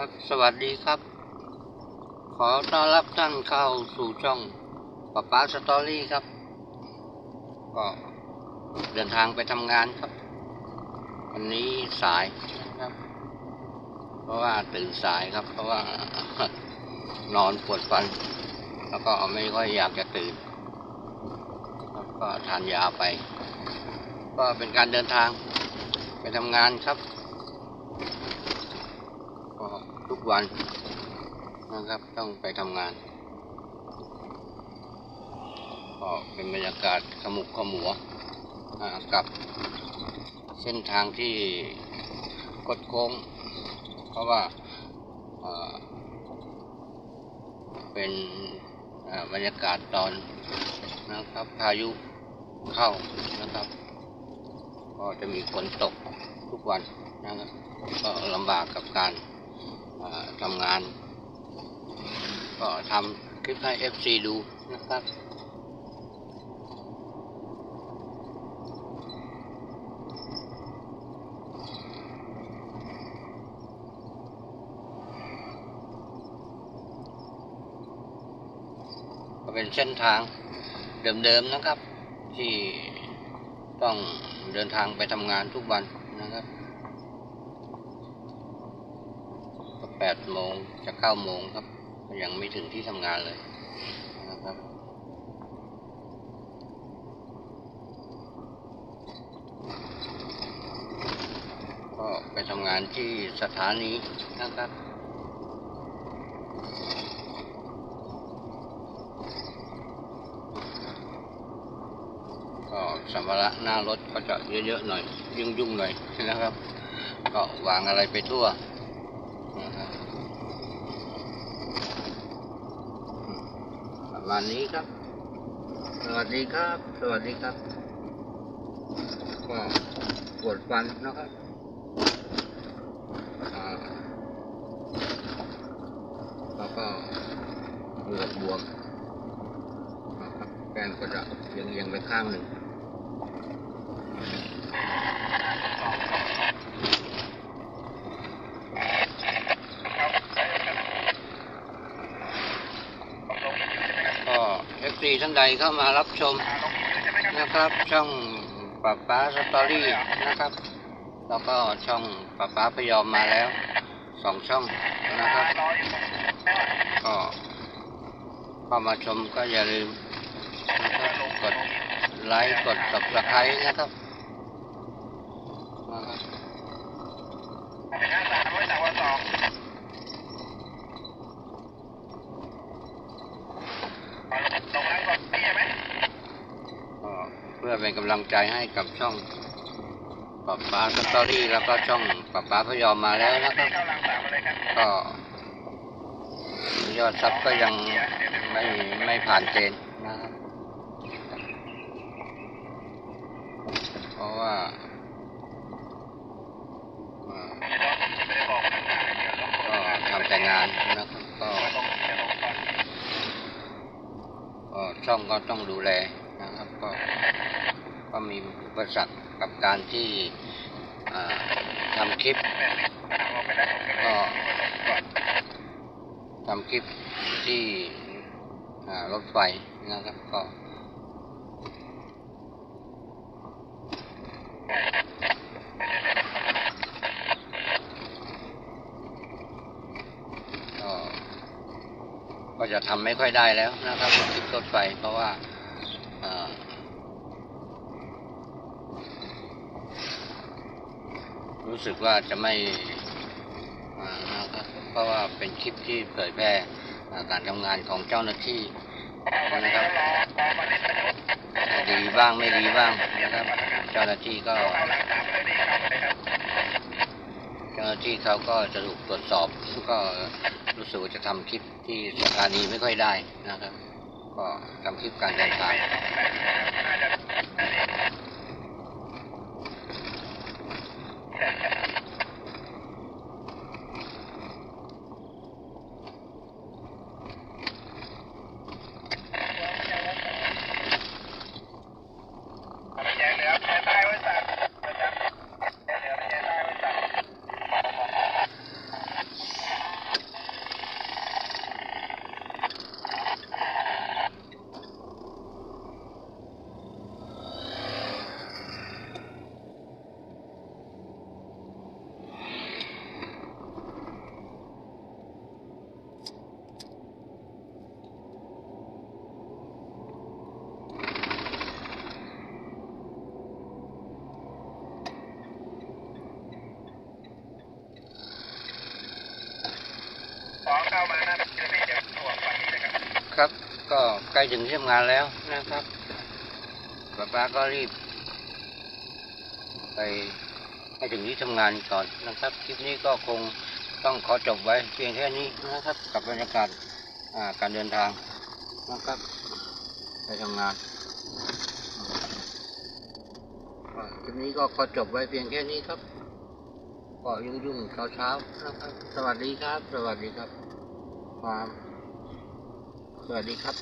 ครับสวัสดีครับ ขอต้อนรับท่านเข้าสู่ช่องป๊าป๊าสตอรี่ครับ ก็เดินทางไปทำงานครับ วันนี้สายครับ เพราะว่าตื่นสายครับ เพราะว่านอนปวดฟัน แล้วก็ไม่ค่อยอยากจะตื่นครับก็ทานยาไป ก็เป็นการเดินทางไปทำงานครับ ก็ทุกวันนะครับต้องไปทำงาน ก็เป็นบรรยากาศขมุกขมัวกับเส้นทางที่กดโค้ง เพราะว่าเป็นบรรยากาศตอนนะครับพายุเข้านะครับ ก็จะมีฝนตกทุกวันนะครับก็ลำบากกับการ ทำงาน ก็ทำคลิปให้ FC ดูนะครับก็เป็นเส้นทางเดิมๆนะครับ ที่ต้องเดินทางไปทำงานทุกวันนะครับก็ แปดโมงจะเก้าโมงครับ ยังไม่ถึงที่ทำงานเลยนะครับก็ไปทำงานที่สถานีนะครับก็สัมภาระหน้ารถก็จะเยอะๆหน่อย ยุ่งๆหน่อยนะครับ ก็วางอะไรไปทั่ว ประมาณนี้ครับ สวัสดีครับ สวัสดีครับ ก็ปวดฟันนะครับแล้วก็เหงือกบวมแกนก็จะเอียงๆไปข้างหนึ่ง ก็ รีท่านใดเข้ามารับชมนะครับ ช่องป้าป้าสตอรี่นะครับ แล้วก็ช่องป้าป้าพยอมมาแล้วสองช่องนะครับ ก็เข้ามาชมก็อย่าลืมนะครับกดไลค์กด subscribe นะครับนะครับก็เพื่อเป็นกำลังใจให้กับช่องป้าป้าสตอรี่แล้วก็ช่องป้าป้าพยอมมาแล้วนะครับก็ยอดซับก็ยังไม่ไม่ผ่านเกณฑ์นะครับเพราะว่าอ่าก็ทำแต่งานนะครับก็ก็ช่องก็ต้องดูแลนะครับก็ก็ มีอุปสรรคกับการที่ทำคลิปก็ทำคลิปที่รถไฟนะครับก็ก็จะทำไม่ค่อยได้แล้วนะครับคลิปรถไฟเพราะว่าอ่า รู้สึกว่าจะไม่อ่าเพราะว่าเป็นคลิปที่เผยแพร่การทำงานของเจ้าหน้าที่นะครับดีบ้างไม่ดีบ้างนะครับ เจ้าหน้าที่ก็ เจ้าหน้าที่เขาก็จะถูกตรวจสอบก็รู้สึกว่าจะทำคลิปที่สถานีไม่ค่อยได้นะครับ ก็ทำคลิปการเดินทาง ครับ ก็ใกล้ถึงที่ทำงานแล้วนะครับป้าป้าก็รีบ ไปให้ถึงที่ทำงานก่อนนะครับ คลิปนี้ก็คงต้องขอจบไว้เพียงแค่นี้นะครับ กับบรรยากาศการเดินทางนะครับ ไปทำงานคลิปนี้ก็ขอจบไว้เพียงแค่นี้ครับก็ยุ่งๆเช้าๆนะครับ สวัสดีครับ สวัสดีครับความ สวัสดีครับ